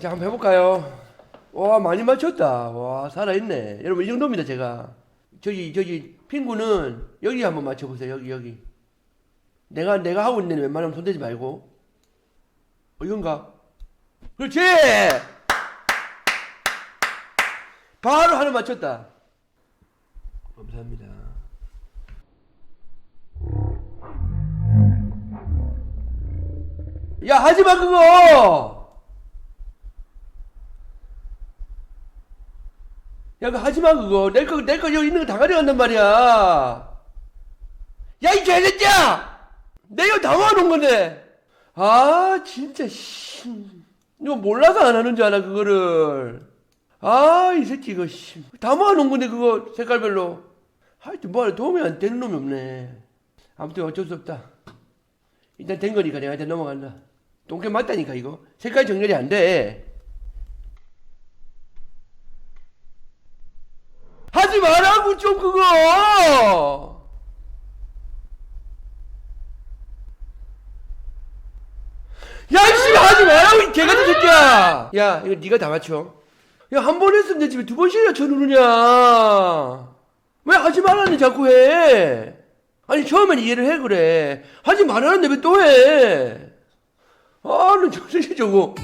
자, 한번 해볼까요? 와, 많이 맞췄다. 와, 살아있네. 여러분, 이 정도입니다, 제가. 저기, 저기, 핑구는 여기 한번 맞춰보세요, 여기, 여기. 내가, 내가 하고 있는 웬만하면 손대지 말고. 어, 이건가? 그렇지! 바로 하나 맞췄다. 감사합니다. 야, 하지 마, 그거! 야, 그거 하지 마, 그거. 내 거, 내 거 여기 있는 거 다 가져간단 말이야. 야, 이 개새끼야! 내가 다 모아놓은 건데! 아, 진짜, 씨. 이거 몰라서 안 하는 줄 알아, 그거를. 아, 이 새끼, 이거, 씨. 다 모아놓은 건데, 그거, 색깔별로. 하여튼, 뭐, 도움이 안 되는 놈이 없네. 아무튼 어쩔 수 없다. 일단 된 거니까 내가 일단 넘어간다. 똥개 맞다니까, 이거. 색깔 정렬이 안 돼. 하지 말라고, 좀, 그거! 야, 씨, 하지 말라고, 이 개같은 새끼야! 야, 이거 네가 다 맞춰. 야, 한 번 했으면 되지, 왜두 번씩이나 쳐누르냐? 왜 하지 말라는 자꾸 해? 아니, 처음엔 이해를 해, 그래. 하지 말라는데 왜 또 해? 아, 너 저 새끼 저거.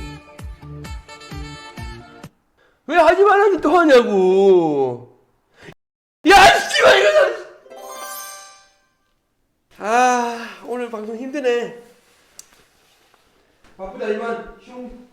왜 하지 말라는데 또 하냐고. 아, 오늘 방송 힘드네. 바쁘다, 이만. 슝.